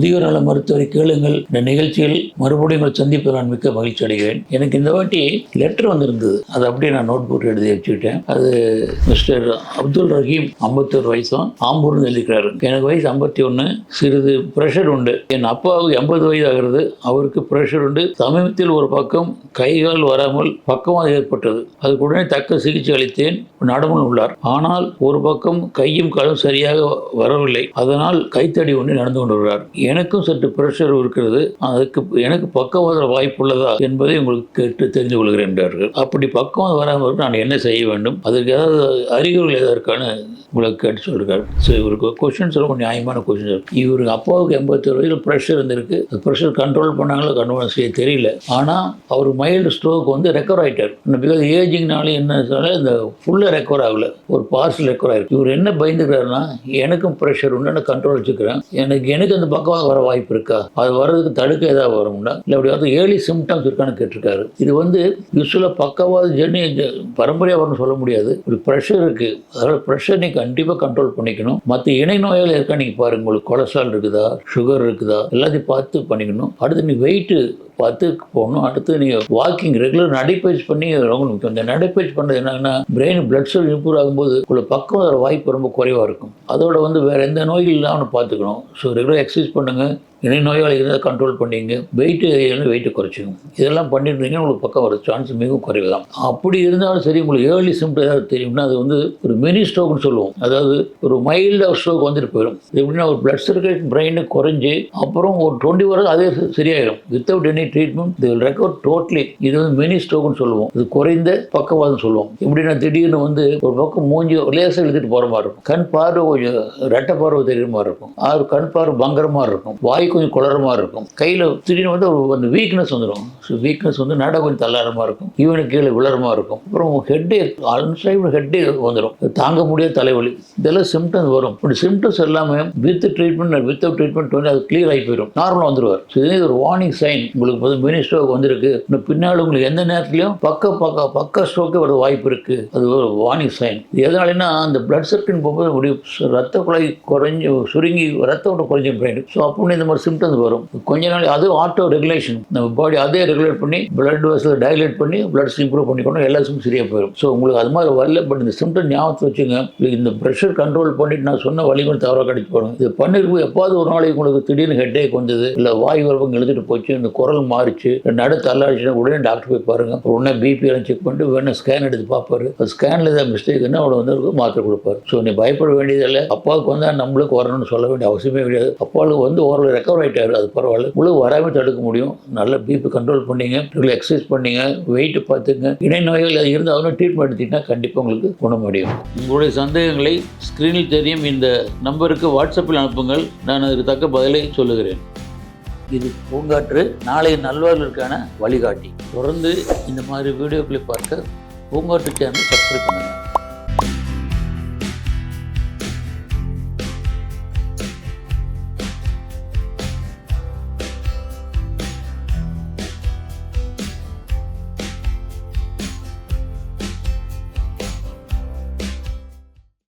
முதியோர் நல மருத்துவரை கேளுங்கள். இந்த நிகழ்ச்சியில் மறுபடியும் உங்களை நான் மிக்க மகிழ்ச்சி அடைகிறேன். எனக்கு இந்த வாட்டி லெட்டர் வந்திருந்தது. அது அப்படியே நான் நோட் போட்டு எழுதி வச்சுக்கிட்டேன். அது மிஸ்டர் அப்துல் ரஹீம் ஐம்பத்தொரு வயசும் ஆம்பூர்னு எழுதிக்கிறாரு எனக்கு வயசு ஐம்பத்தி ஒன்று சிறிது ப்ரெஷர் உண்டு. என் அப்பாவுக்கு எண்பது வயது ஆகிறது. அவருக்கு ப்ரெஷர் உண்டு. சமீபத்தில் ஒரு பக்கம் கைகால் வராமல் பக்கமாக ஏற்பட்டது. அதுக்கு உடனே தக்க சிகிச்சை அளித்தேன். நடமும் உள்ளார். ஆனால் ஒரு பக்கம் கையும் காலும் சரியாக வரவில்லை. அதனால் கைத்தடி ஒன்று நடந்து கொண்டு வருகிறார். எனக்கும் சற்று பிரஷர் இருக்கிறது. அதுக்கு எனக்கு பக்கவாத வாய்ப்பு உள்ளதா என்பதை உங்களுக்கு கேட்டு தெரிந்து கொள்கிறேன் என்றார்கள். அப்படி பக்கம் வராமல் இருக்க நான் என்ன செய்ய வேண்டும்? அதற்கு ஏதாவது அறிகுறிகள் எதற்கான உங்களுக்கு கேட்டு சொல்கிறார். ஸோ இவருக்கு கொஷின்ஸ் ரொம்ப நியாயமான கொஷின்ஸ் இவருக்கு அப்பாவுக்கு எண்பத்தி வயதில் ப்ரெஷர் இருந்திருக்கு. ப்ரெஷர் கண்ட்ரோல் பண்ணாங்களோ கண்ட்ரோல் செய்ய தெரியல. ஆனால் அவர் மைல்டு ஸ்ட்ரோக் வந்து ரெக்கவர் ஆகிட்டார் பிகாஸ் ஏஜிங்னாலே என்ன சொன்னாலும் இந்த ஃபுல்லாக ரெக்கவர் ஆகல. ஒரு பார்சல் ரெக்கவர் ஆகிருக்கு இவர் என்ன பயந்துக்கிறாருன்னா எனக்கும் ப்ரெஷர் உண்டு. நான் கண்ட்ரோல் வச்சுக்கிறேன் எனக்கு எனக்கு அந்த பக்கம் வர வாய்ப்பு இருக்கா? அது வர்றதுக்கு தடுக்க ஏதாவது வரும்னா இல்லை அப்படியாவது ஏர்லி சிம்டம்ஸ் இருக்கான்னு கேட்டிருக்காரு. இது வந்து யூஸ்வலாக பக்கவாத ஜெர்னி பரம்பரையாக வரும்னு சொல்ல முடியாது. ஒரு ப்ரெஷர் இருக்குது அதனால் ப்ரெஷர் நீங்கள் கண்டிப்பாக கண்ட்ரோல் பண்ணிக்கணும். மற்ற இணை நோயால் இருக்கா நீங்கள் பாருங்க. உங்களுக்கு கொலஸ்ட்ரால் இருக்குதா? சுகர் இருக்குதா? எல்லாத்தையும் பார்த்து பண்ணிக்கணும். அடுத்து நீ வெயிட்டு பார்த்து போகணும். அடுத்து நீங்கள் வாக்கிங் ரெகுலர் நடைப்பயிற்சி பண்ணி ரொம்ப முக்கியம் இந்த நடைப்பயிற்சி பண்ணுறது என்னன்னா பிரெயின் பிளட் செல் இம்ப்ரூவ் ஆகும்போது உங்களுக்கு பக்கம் வர வாய்ப்பு ரொம்ப குறைவாக இருக்கும். அதோட வந்து வேறு எந்த நோயும் இல்லாமல் பார்த்துக்கணும். ஸோ ரெகுலர் எக்ஸசைஸ் பண்ணுங்கள் இணை நோயாளி இருந்தால் கண்ட்ரோல் பண்ணிங்க வெயிட்டு வெயிட்டு குறைச்சிங்க இதெல்லாம் பண்ணியிருந்தீங்கன்னா உங்களுக்கு பக்கம் வர சான்ஸ் மிகவும் குறைவு தான் அப்படி இருந்தாலும் சரி உங்களுக்கு ஏர்லி சிம்டம் ஏதாவது தெரியும்னா அது வந்து ஒரு மினி ஸ்ட்ரோக்னு சொல்லுவோம். அதாவது ஒரு மைல்டாக ஸ்ட்ரோக் வந்துட்டு போயிடும். எப்படின்னா ஒரு பிளட் சர்க்குலேஷன் பிரெயின் குறைஞ்சி அப்புறம் ஒரு டுவெண்ட்டி வரது அதே சரியாயிடும் வித்தவுட் எனி ட்ரீட்மெண்ட் இது ரெக்கவர் டோட்லி இது வந்து மினி ஸ்ட்ரோக்னு சொல்லுவோம். இது குறைந்த பக்கவாதம் சொல்லுவோம். எப்படின்னா திடீர்னு வந்து ஒரு பக்கம் மூஞ்சி லேசாக இழுத்துட்டு போகிற மாதிரி இருக்கும். கண் பார்வை கொஞ்சம் ரெட்டை பார்வை தெரியுற மாதிரி இருக்கும். அது கண் பார்வை பங்கரமாக மாதிரி இருக்கும். வாய் கொஞ்சம் குளற இருக்கும். கையில் திடீர்னு வந்து ஒரு அந்த வீக்னஸ் வந்துடும் ஸோ வீக்னஸ் வந்து நட கொஞ்சம் தள்ளாரமாக இருக்கும். ஈவனுக்கு கீழே விளரமாக இருக்கும். அப்புறம் ஹெட்டே அன்சைடு ஹெட்டே வந்துடும் தாங்க முடியாத தலைவலி. இதெல்லாம் சிம்டம்ஸ் வரும். இப்படி சிம்டம்ஸ் எல்லாமே வித் ட்ரீட்மெண்ட் வித்தவுட் ட்ரீட்மெண்ட் வந்து அது கிளியர் ஆகி போயிடும் நார்மலாக வந்துடுவார் ஸோ இது ஒரு வார்னிங் சைன் உங்களுக்கு வந்து மினி ஸ்ட்ரோக் வந்திருக்கு. இன்னும் பின்னால் உங்களுக்கு எந்த நேரத்துலையும் பக்க பக்க பக்க ஸ்ட்ரோக்கே வர வாய்ப்பு இருக்குது அது ஒரு வார்னிங் சைன் எதனாலனா அந்த பிளட் சர்க்கிள் போகும்போது அப்படி ரத்த குழாய் குறைஞ்சி சுருங்கி ரத்த ஓட்டம் குறைஞ்சி போயிடும். ஸோ அப்போ இந்த மாதிரி சிம்டம்ஸ் வரும். கொஞ்ச நாள் அது ஆட்டோ ரெகுலேஷன் நம்ம பாடி அதே ரெகுலேட் பண்ணி பிளட் வெசல் டைலேட் பண்ணி பிளட் இம்ப்ரூவ் பண்ணிக்கணும் எல்லா சரியாக போயிடும் ஸோ உங்களுக்கு அது மாதிரி வரல பட் இந்த சிம்டம் ஞாபகத்தை வச்சுங்க. இந்த ப்ரெஷர் கண்ட்ரோல் பண்ணிட்டு நான் சொன்ன வழிமுறை தவறாக கிடைச்சி போகணும் இது பண்ணிருக்கும் எப்பாவது ஒரு நாளைக்கு உங்களுக்கு திடீர்னு ஹெட்டேக் வந்தது இல்லை வாய் வரவங்க எழுதிட்டு போச்சு இந்த குரல் மாறிச்சு நடு தள்ளாச்சுன்னா உடனே டாக்டர் போய் பாருங்க. உடனே பிபி எல்லாம் செக் பண்ணிட்டு வேணும் ஸ்கேன் எடுத்து பார்ப்பாரு. ஸ்கேனில் ஏதாவது மிஸ்டேக்னா அவளை வந்து அவருக்கு மாத்திரை கொடுப்பாரு. ஸோ நீ பயப்பட வேண்டியதில்லை. அப்பாவுக்கு வந்தால் நம்மளுக்கு வரணும்னு சொல்ல வேண்டிய அவசியமே கிடையாது. அப்பாவுக்கு வந்து ஓரளவு ரெக்கவர் ஆகிட்டாரு அது பரவாயில்ல. முழு வராமல் தடுக்க முடியும். நல்ல பிபி கண்ட்ரோல் பண்ணீங்க ரெகுலர் எக்ஸசைஸ் பண்ணீங்க வெயிட் பார்த்துங்க. இணை நோய்கள் அது இருந்தாலும் ட்ரீட்மெண்ட் எடுத்தீங்கன்னா கண்டிப்பாக உங்களுக்கு குணமடையும். உங்களுடைய சந்தேகங்களை ஸ்க்ரீனில் தெரியும். இந்த நம்பருக்கு வாட்ஸ்அப்பில் அனுப்புங்கள். நான் அதுக்கு தக்க பதிலை சொல்லுகிறேன். இது பூங்காற்று நாளை நல்வாழ்வுக்கான வழிகாட்டி. தொடர்ந்து இந்த மாதிரி வீடியோக்களை பார்க்க பூங்காற்று சேனல் சப்ஸ்கிரைப் பண்ணுங்கள்